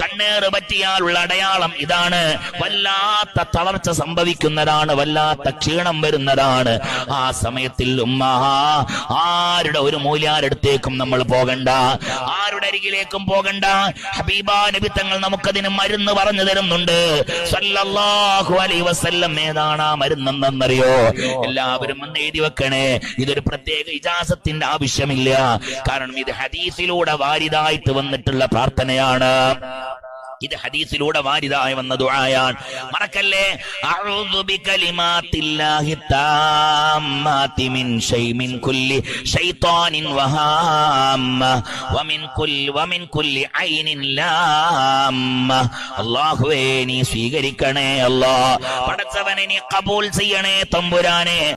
കണ്ണേറ് പറ്റിയാലുള്ള അടയാളം ഇതാണ്. വല്ലാത്ത തളർച്ച സംഭവിക്കുന്നതാണ് വല്ലാത്ത ക്ഷീണം വരുന്നതാണ്. ആ സമയത്തിൽ ഉമ്മഹാ ആരുടെ ഒരു മൂല്യാരടുത്തേക്കും നമ്മൾ പോകണ്ട. ആരുടെ അരികിലേക്കും പോകണ്ട. ഹബീബ നബി തങ്ങൾ നമുക്കതിന് മരുന്ന് പറഞ്ഞു തരുന്നുണ്ട്. സല്ലല്ലാഹു അലൈഹി വസല്ലം ഏതാണ് ആ മരുന്നെന്നറിയോ? എല്ലാവരും ഒന്ന് എഴുതി വെക്കണേ. ഇതൊരു പ്രത്യേക ഇജാസത്തിന്റെ ആവശ്യമില്ല. കാരണം ഇത് ഹദീസിലൂടെ വാരിതായിട്ട് വന്നിട്ടുള്ള പ്രാർത്ഥനയാണ്. ഇത് ഹദീസിലൂടെ വാരിതായി വന്ന ദുആയാണ്. മറക്കല്ലേ? അഊദു ബികലിമാത്തില്ലാഹി താമ്മാതി മിൻ ഷൈമിൻ കുല്ലി ശൈത്താനിൻ വഹാമ്മ. വമിൻ കുല്ലി വമിൻ കുല്ലി ഐനിൻ ലാമ്മ. അല്ലാഹുവേ നീ സ്വീകരിക്കണേ അല്ലാ. പടച്ചവനെ നീ കബൂൽ ചെയ്യണേ തമ്പുരാനെ.